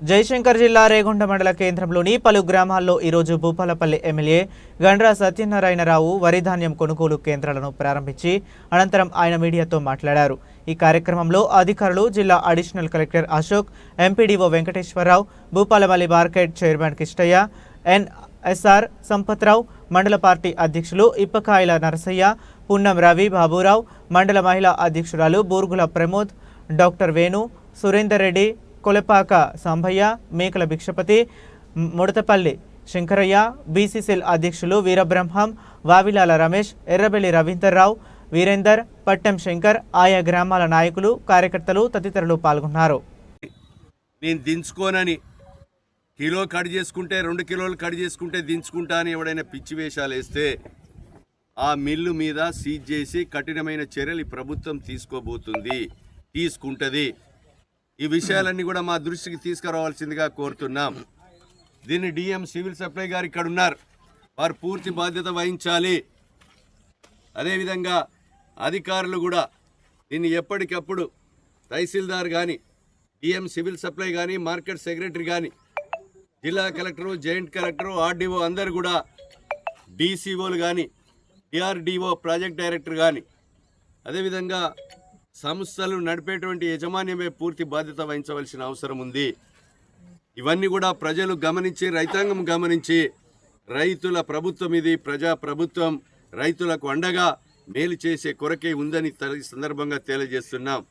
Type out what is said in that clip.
జయశంకర్ జిల్లా రేగొండ మండల కేంద్రంలోని పలు గ్రామాల్లో ఈరోజు భూపాలపల్లి ఎమ్మెల్యే గండ్రా సత్యనారాయణరావు వరిధాన్యం కొనుగోలు కేంద్రాలను ప్రారంభించి అనంతరం ఆయన మీడియాతో మాట్లాడారు. ఈ కార్యక్రమంలో అధికారులు జిల్లా additional collector Ashok MPDO Venkateswararao Bhupalpally market chairman Kishtaiah NSR Sampathrao మండల పార్టీ అధ్యక్షులు ఇప్పకాయల నరసయ్య పున్నం రవి బాబురావు మండల మహిళా అధ్యక్షురాలు బూర్గుల ప్రమోద్ డాక్టర్ వేణు సురేందర్ రెడ్డి కొలపాక సాంబయ్య మేకల భిక్షపతి ముడతపల్లి శంకరయ్య బీసీసీఎల్ అధ్యక్షులు వీరబ్రహ్మం వావిలాల రమేష్ ఎర్రబెల్లి రవీందర్రావు వీరేందర్ పట్టెం శంకర్ ఆయా గ్రామాల నాయకులు కార్యకర్తలు తదితరులు పాల్గొన్నారు. నేను దించుకోనని కిలో కట్ చేసుకుంటే రెండు కిలోలు కట్ చేసుకుంటే దించుకుంటా అని ఎవడైనా పిచ్చి వేషాలు వేస్తే ఆ మిల్లు మీద సీజ్ చేసి కఠినమైన చర్యలు ఈ ప్రభుత్వం తీసుకోబోతుంది తీసుకుంటుంది. ఈ విషయాలన్నీ కూడా మా దృష్టికి తీసుకురావాల్సిందిగా కోరుతున్నాం. దీన్ని డిఎం సివిల్ సప్లై గారు ఇక్కడ ఉన్నారు. వారు పూర్తి బాధ్యత వహించాలి. అదేవిధంగా అధికారులు కూడా దీన్ని ఎప్పటికప్పుడు తహసీల్దార్ కానీ డిఎం సివిల్ సప్లై కానీ మార్కెట్ సెక్రటరీ కానీ జిల్లా కలెక్టరు జాయింట్ కలెక్టరు ఆర్డీఓ అందరు కూడా డీసీఓలు కానీ డిఆర్డిఓ ప్రాజెక్ట్ డైరెక్టర్ కానీ అదేవిధంగా సంస్థలు నడిపేటువంటి యజమాన్యమే పూర్తి బాధ్యత వహించవలసిన అవసరం ఉంది. ఇవన్నీ కూడా ప్రజలు గమనించి రైతాంగం గమనించి రైతుల ప్రభుత్వం ఇది ప్రజా ప్రభుత్వం రైతులకు అండగా మేలు చేసే కొరకే ఉందని సందర్భంగా తెలియజేస్తున్నాం.